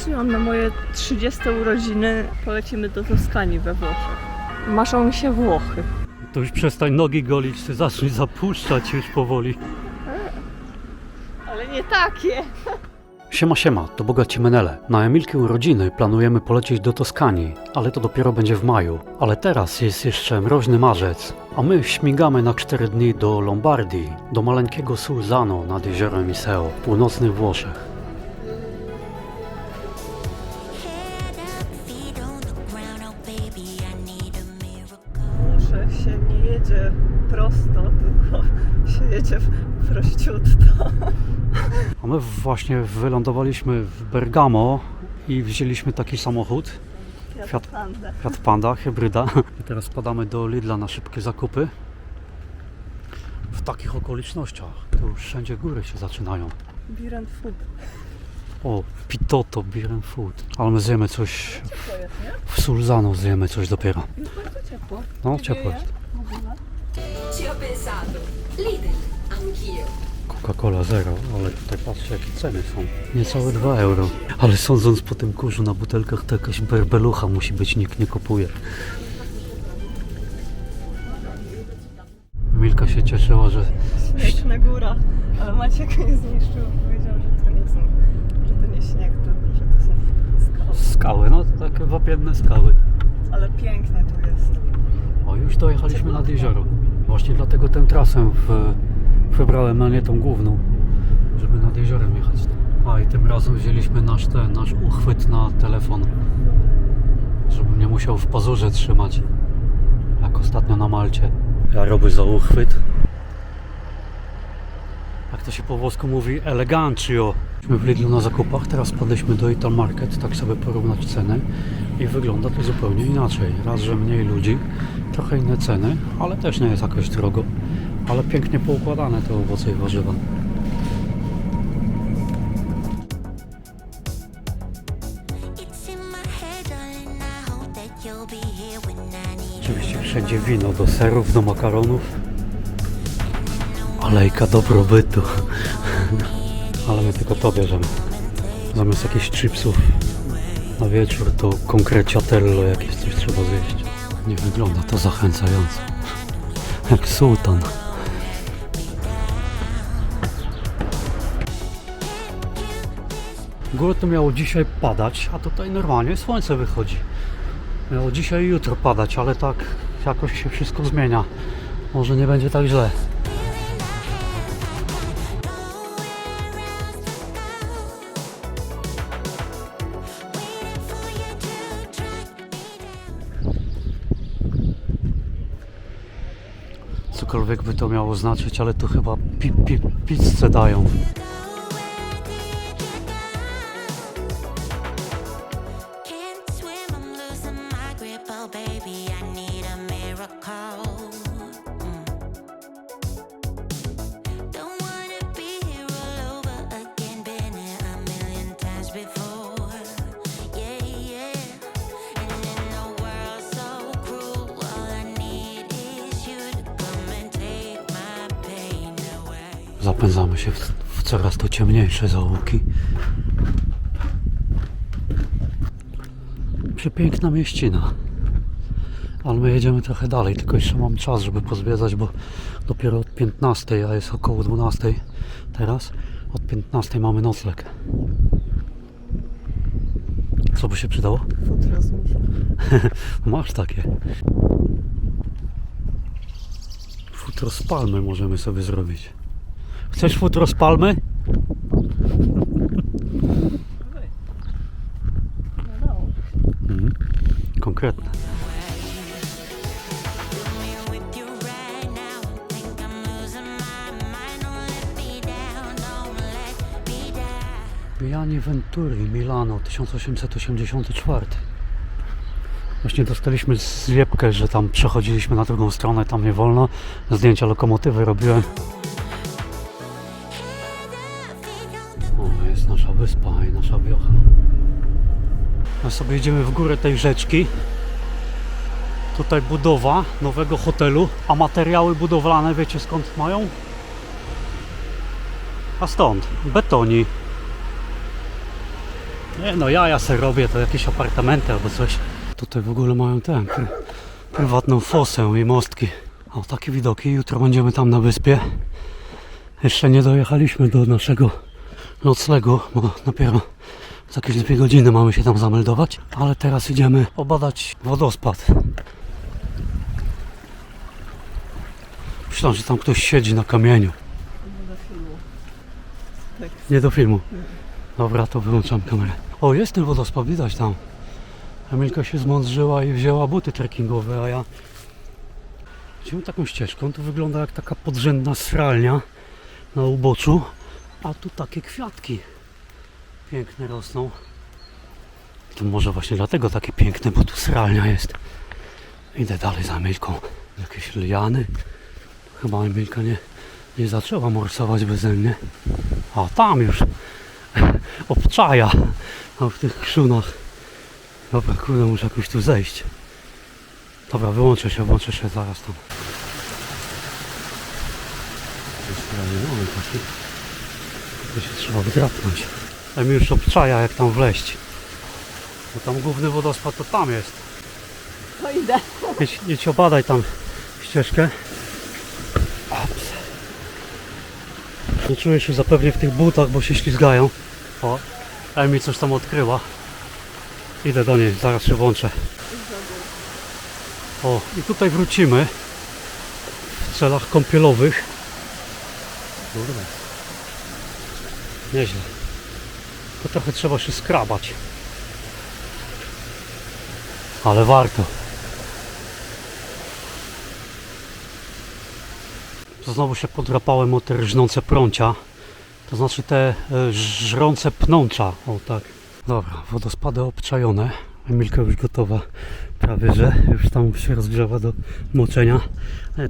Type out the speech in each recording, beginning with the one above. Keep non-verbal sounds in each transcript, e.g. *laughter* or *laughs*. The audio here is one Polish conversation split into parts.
wymyśliłam na moje 30 urodziny. Polecimy do Toskanii we Włoszech. Maszą mi się Włochy. To już przestań nogi golić, ty zacznij zapuszczać już powoli. Ale nie takie. Siema, siema, to Bogaci Menele. Na Emilki urodziny planujemy polecieć do Toskanii, ale to dopiero będzie w maju. Ale teraz jest jeszcze mroźny marzec, a my śmigamy na 4 dni do Lombardii, do maleńkiego Sulzano nad jeziorem Iseo, w północnych Włoszech. Jedzie prosto, tylko *laughs* się jedzie w- prościutko. A my właśnie wylądowaliśmy w Bergamo i wzięliśmy taki samochód, Fiat- Panda. Fiat Panda, hybryda. I teraz padamy do Lidla na szybkie zakupy. W takich okolicznościach, już wszędzie góry się zaczynają. Beer and food. O, Pitoto, Beer and Food. Ale my zjemy coś, To jest, nie? w Sulzano zjemy coś dopiero. Jest bardzo ciepło. No, ciepło jest? Lidl, anch'io. Coca-Cola zero, ale tutaj patrzcie jakie ceny są. Niecałe 2 euro. Ale sądząc po tym kurzu na butelkach, to jakaś berbelucha musi być, nikt nie kupuje. Milka się cieszyła, że Śnieg na górach, ale Maciek nie zniszczył. Powiedział, że to nie są, że to nie śnieg, tylko że to są skały. skały, no takie wapienne skały. Ale pięknie tu jest. O, już dojechaliśmy nad jezioro. Właśnie dlatego tę trasę w, wybrałem, a nie tą główną, żeby nad jeziorem jechać. A i tym razem wzięliśmy nasz ten, nasz uchwyt na telefon, żebym nie musiał w pazurze trzymać, jak ostatnio na Malcie. Ja robię za uchwyt. Jak to się po włosku mówi, elegancio. Byliśmy w Lidlu na zakupach, teraz podeszliśmy do Ital Market, tak sobie porównać ceny i wygląda to zupełnie inaczej. Raz, że mniej ludzi, trochę inne ceny, ale też nie jest jakoś drogo. Ale pięknie poukładane te owoce i warzywa. Oczywiście wszędzie wino do serów, do makaronów. Alejka dobrobytu. *laughs* Ale my tylko to bierzemy. Zamiast jakichś chipsów na wieczór to konkreciatello jakieś coś trzeba zjeść. Nie wygląda to zachęcająco. Jak sułtan. W górę to miało dzisiaj padać, a tutaj normalnie słońce wychodzi. Miało dzisiaj i jutro padać, ale tak jakoś się wszystko zmienia. Może nie będzie tak źle. Cokolwiek by to miało znaczyć, ale tu chyba pi, pi, pizzę dają. Zapędzamy się w, w coraz to ciemniejsze zaułki. Przepiękna mieścina. Ale my jedziemy trochę dalej, tylko jeszcze mam czas, żeby pozwiedzać, bo dopiero od 15, a jest około 12 teraz. Od 15 mamy nocleg. Co by się przydało? Futro *laughs* z. Masz takie. Futro z palmy możemy sobie zrobić. Chcesz futro z palmy? Mhm. Konkretne. Gianni Venturi, Milano, 1884. Właśnie dostaliśmy zwiepkę, że tam przechodziliśmy na drugą stronę, tam nie wolno. Zdjęcia lokomotywy robiłem. Wiocha. My sobie idziemy w górę tej rzeczki. Tutaj budowa nowego hotelu, a materiały budowlane wiecie skąd mają? A stąd, betoni. Nie no, ja ja se robię, to jakieś apartamenty albo coś. Tutaj w ogóle mają tę pr- prywatną fosę i mostki. O, takie widoki. Jutro będziemy tam na wyspie. Jeszcze nie dojechaliśmy do naszego noclegu, bo dopiero za jakieś dwie godziny mamy się tam zameldować. Ale teraz idziemy obadać wodospad. Myślałem, że tam ktoś siedzi na kamieniu. Nie do filmu. Dobra, to wyłączam kamerę. O, jest ten wodospad, widać tam. Emilka się zmądrzyła i wzięła buty trekkingowe, a ja idziemy taką ścieżką. To wygląda jak taka podrzędna sralnia na uboczu, a tu takie kwiatki piękne rosną. To może właśnie dlatego takie piękne, bo tu sralnia jest. Idę dalej za Emilką. Jakieś liany. Chyba Emilka nie, nie zaczęła morsować beze mnie. A tam już *laughs* obczaja a w tych krzunach. Dobra, kurde, muszę jakoś tu zejść. Dobra, wyłączę się, włączę się zaraz tam. Jest taki. To się trzeba wdrapnąć. A mi już obczaja jak tam wleść. Bo tam główny wodospad to tam jest. To idę. Idź, idź obadaj tam ścieżkę. Ops. Nie czuję się zapewnie w tych butach, bo się ślizgają. O, Emi coś tam odkryła. Idę do niej, zaraz się włączę. O, i tutaj wrócimy w celach kąpielowych. Kurde. Nieźle. To trochę trzeba się skrabać. Ale warto. To znowu się podrapałem o te rżnące prącia. To znaczy te e, żrące pnącza. O tak. Dobra, wodospady obczajone. Emilka już gotowa prawie, że już tam się rozgrzewa do moczenia.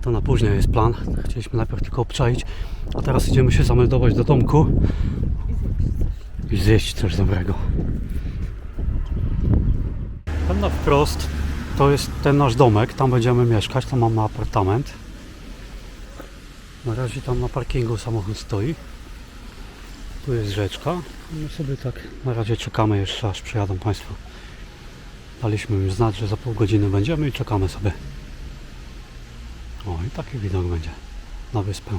To na później jest plan. Chcieliśmy najpierw tylko obczaić. A teraz idziemy się zameldować do domku i zjeść coś dobrego. Tam na wprost to jest ten nasz domek. Tam będziemy mieszkać. Tam mamy apartament. Na razie tam na parkingu samochód stoi. Tu jest rzeczka. My sobie tak na razie czekamy jeszcze aż przyjadą Państwo. Daliśmy im znać, że za pół godziny będziemy i czekamy sobie. O i taki widok będzie na wyspę.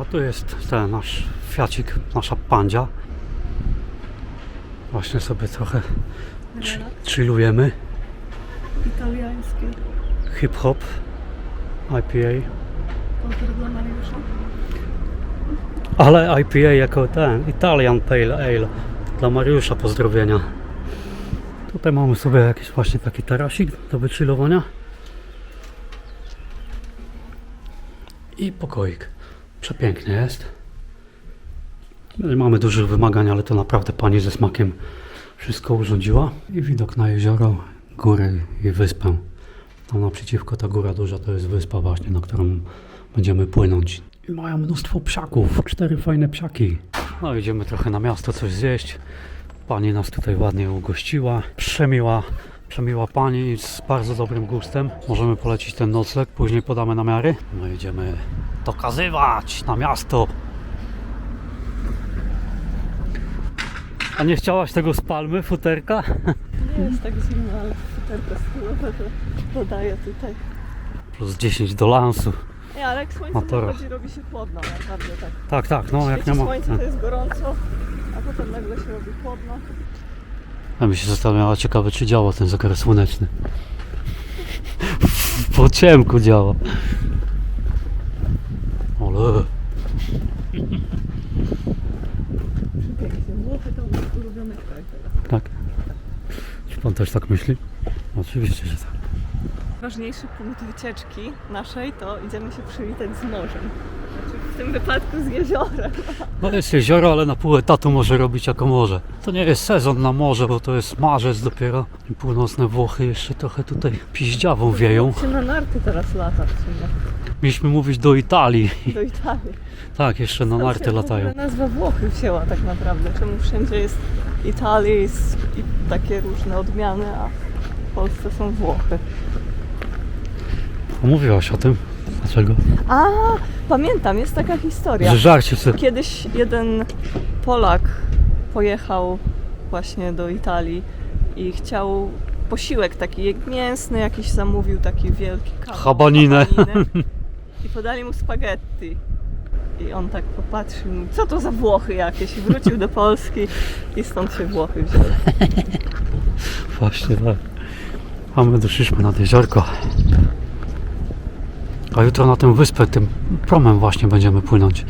A tu jest ten nasz Fiacik, nasza pandzia. Właśnie sobie trochę ch- chillujemy. Italiańskie. Hip-hop, IPA. Pozdro dla Mariusza. Ale IPA jako ten, Italian Pale Ale. Dla Mariusza pozdrowienia. Tutaj mamy sobie jakiś właśnie taki tarasik do wychillowania. I pokoik. Przepięknie jest. Nie mamy dużych wymagań, ale to naprawdę pani ze smakiem wszystko urządziła. I widok na jezioro, góry i wyspę. Tam naprzeciwko ta góra duża to jest wyspa właśnie, na którą będziemy płynąć. I mają mnóstwo psiaków, cztery fajne psiaki. No idziemy trochę na miasto coś zjeść. Pani nas tutaj ładnie ugościła, przemiła, przemiła pani z bardzo dobrym gustem. Możemy polecić ten nocleg, później podamy namiary. No idziemy dokazywać na miasto. A nie chciałaś tego z palmy, futerka? Nie jest tak zimno, ale futerka to *laughs* dodaję tutaj. Plus 10 do lansu. Nie, ale jak słońce Motora. wychodzi, robi się chłodno, naprawdę tak. Tak, tak, no jak nie ma. słońce to jest gorąco, a potem nagle się robi chłodno. Ja bym się zastanawiała, ciekawe czy działa ten zegar słoneczny. Po ciemku działa. Ale Pięknie. Włochy to mój ulubiony kraj teraz. tak. Czy pan też tak myśli? Oczywiście, że tak. Ważniejszy punkt wycieczki naszej to idziemy się przywitać z morzem. Znaczy w tym wypadku z jeziorem. No jest jezioro, ale na pół etatu może robić jako morze. To nie jest sezon na morze, bo to jest marzec dopiero. I północne Włochy jeszcze trochę tutaj piździawą wieją. się na narty teraz lata w sumie. Mieliśmy mówić do Italii. Do Italii. Tak, jeszcze na narty się latają. W ogóle nazwa Włochy wzięła tak naprawdę. Czemu wszędzie jest Italii i takie różne odmiany, a w Polsce są Włochy. Mówiłaś o tym? Dlaczego? A, pamiętam, jest taka historia. Że żarcie sobie. Kiedyś jeden Polak pojechał właśnie do Italii i chciał posiłek taki mięsny, jakiś zamówił taki wielki kawał. Habaninę. *laughs* I podali mu spaghetti. I on tak popatrzył, mówi, co to za Włochy jakieś? I wrócił do Polski i stąd się Włochy wzięły. *laughs* Właśnie tak. A my doszliśmy nad jeziorko. A jutro na tę wyspę tym promem właśnie będziemy płynąć.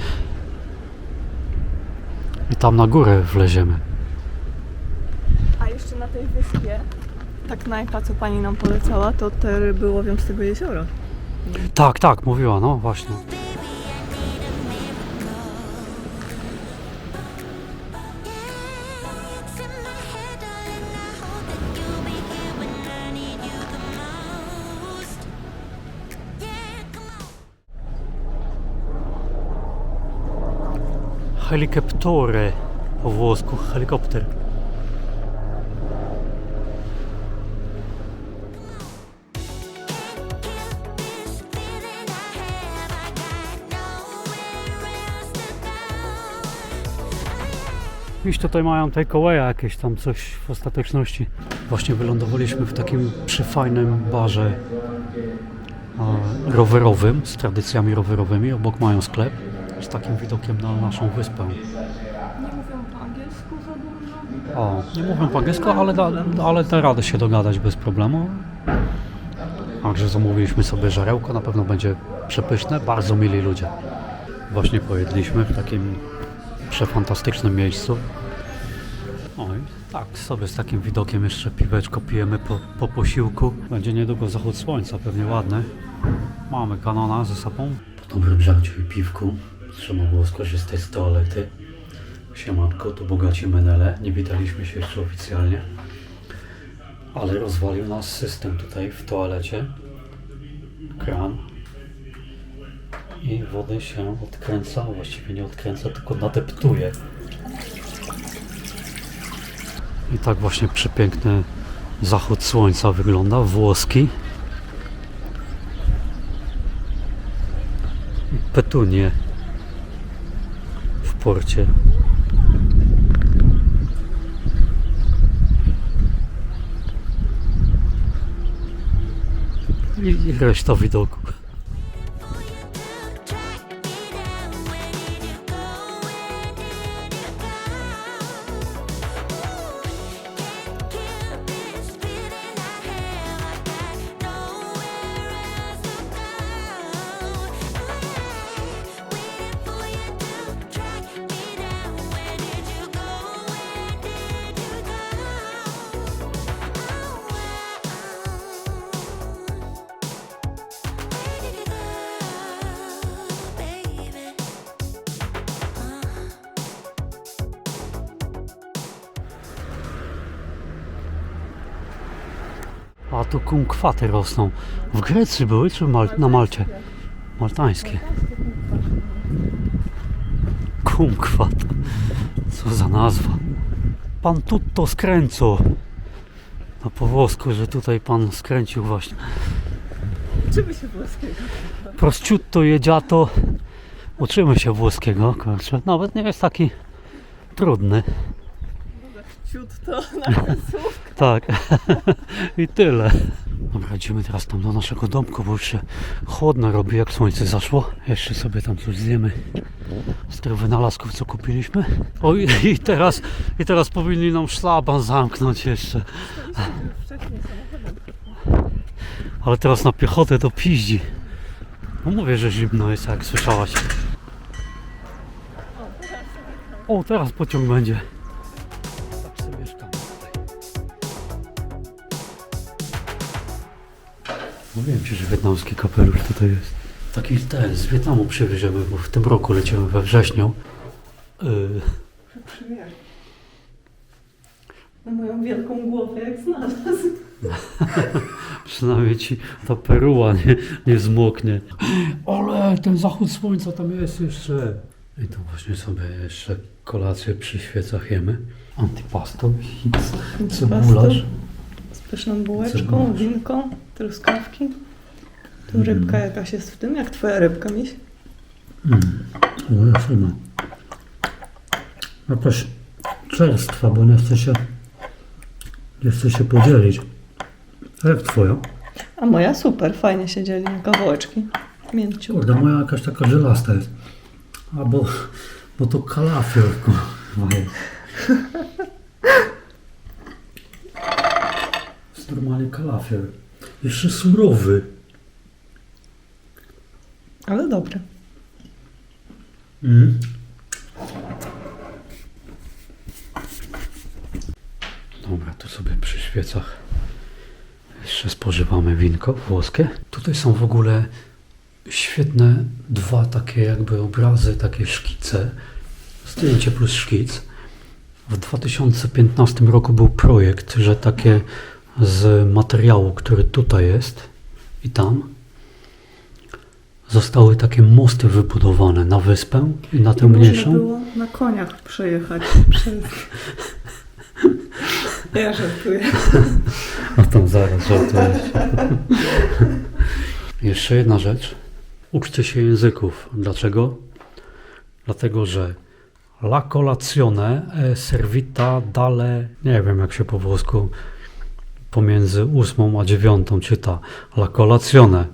I tam na górę wleziemy. A jeszcze na tej wyspie, ta knajpa, co pani nam polecała, to te ryby łowią z tego jeziora. Tak, tak, mówiła, no właśnie. Nowhere else to go. Iść tutaj mają takeaway jakieś tam coś w ostateczności. Właśnie wylądowaliśmy w takim przyfajnym barze rowerowym, z tradycjami rowerowymi. Obok mają sklep z takim widokiem na naszą wyspę. Nie mówią po angielsku za dużo. O, nie mówią po angielsku, ale da, ale da radę się dogadać bez problemu. Także zamówiliśmy sobie żarełko, na pewno będzie przepyszne, bardzo mili ludzie. Właśnie pojedliśmy w takim przefantastycznym miejscu. Oj, tak, sobie z takim widokiem jeszcze piweczko pijemy po, po posiłku. Będzie niedługo zachód słońca, pewnie ładny. Mamy kanona ze sobą. Po dobrym żarciu i piwku było skorzystać z toalety. Siemanko, tu bogaci menele. Nie witaliśmy się jeszcze oficjalnie. Ale rozwalił nas system tutaj w toalecie. Kran. I wodę się odkręca, właściwie nie odkręca, tylko nadeptuje. I tak właśnie przepiękny zachód słońca wygląda, włoski. Petunie w porcie. I i reszta widoku. A tu kumkwaty rosną. W Grecji były czy Mal na Malcie? Maltańskie. Kumkwat. Co za nazwa. Pan tutto skręco. No po włosku, że tutaj pan skręcił właśnie. Uczymy się włoskiego. Prosciutto jedziato. Uczymy się włoskiego, kurczę. Nawet nie jest taki trudny. Ciut to *laughs* na końcu. Tak. *laughs* I tyle. Dobra, idziemy teraz tam do naszego domku, bo już się chłodno robi, jak słońce zaszło. Jeszcze sobie tam coś zjemy z tych wynalazków, co kupiliśmy. O i, i teraz, i teraz powinni nam szlaban zamknąć jeszcze. Ale teraz na piechotę to piździ. No mówię, że zimno jest, jak słyszałaś. O, teraz pociąg będzie. Mówiłem ci, że wietnamski kapelusz tutaj jest. Taki ten, z Wietnamu przywieziemy, bo w tym roku lecimy we wrześniu. Yy, Przymierz. Na moją wielką głowę jak znalazł. *laughs* Przynajmniej ci ta perua nie, nie zmoknie. Ale ten zachód słońca tam jest jeszcze. I tu właśnie sobie jeszcze kolację przy świecach jemy. Antipasto, hits, cebularz. Pyszną bułeczką, winką, truskawki. Tu rybka jakaś jest w tym, jak twoja rybka, miś. Mm. O, fajna. Jakaś czerstwa, bo nie chcę się, nie chcę się podzielić. A jak twoja? A moja super, fajnie się dzieli na kawałeczki. Mięciutko. Kurde, moja jakaś taka żelasta jest. Albo, bo to kalafior, kurwa jest. *laughs* jest normalnie kalafior. Jeszcze surowy. Ale dobre. Mm. Dobra, tu sobie przy świecach jeszcze spożywamy winko włoskie. Tutaj są w ogóle świetne dwa takie jakby obrazy, takie szkice. Zdjęcie plus szkic. W 2015 roku był projekt, że takie z materiału, który tutaj jest i tam, zostały takie mosty wybudowane na wyspę i na tę mniejszą. było na koniach przejechać *laughs* przez... Ja żartuję. *laughs* A tam zaraz żartujesz. *laughs* Jeszcze jedna rzecz. Uczcie się języków. Dlaczego? Dlatego, że la colazione è servita dalle, nie wiem jak się po włosku pomiędzy ósmą a dziewiątą czyta. La colazione.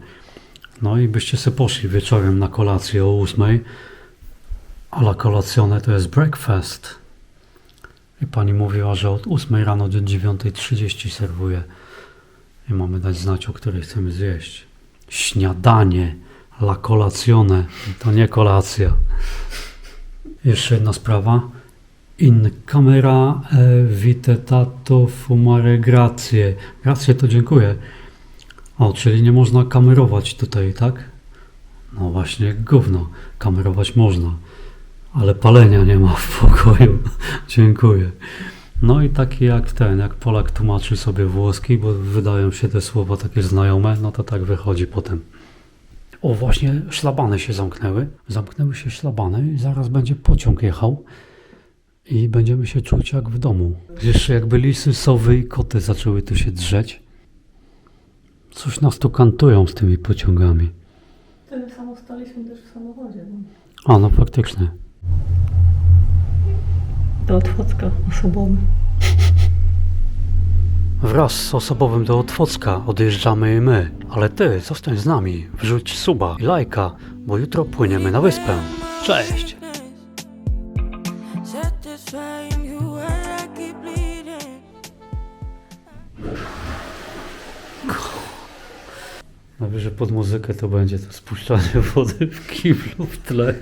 No i byście sobie poszli wieczorem na kolację o ósmej, a la colazione to jest breakfast. I pani mówiła, że od 8 rano do 9.30 serwuje. I mamy dać znać, o której chcemy zjeść. Śniadanie, la colazione, to nie kolacja. Jeszcze jedna sprawa. In camera e, vitetato fumare grazie. Grazie to dziękuję. O, czyli nie można kamerować tutaj, tak? No właśnie, gówno. Kamerować można ale palenia nie ma w pokoju. *laughs* Dziękuję. No i taki jak ten, jak Polak tłumaczy sobie włoski, bo wydają się te słowa takie znajome, no to tak wychodzi potem. O, właśnie szlabany się zamknęły. Zamknęły się szlabany i zaraz będzie pociąg jechał i będziemy się czuć jak w domu. Jeszcze jakby lisy, sowy i koty zaczęły tu się drzeć. Coś nas tu kantują z tymi pociągami. Tyle samo staliśmy też w samochodzie. A, no faktycznie. Do Otwocka osobowy. Wraz z osobowym do Otwocka odjeżdżamy i my. Ale ty, zostań z nami, wrzuć suba i lajka, bo jutro płyniemy na wyspę. Cześć! Pod muzykę to będzie to spuszczanie wody w kiblu w tle.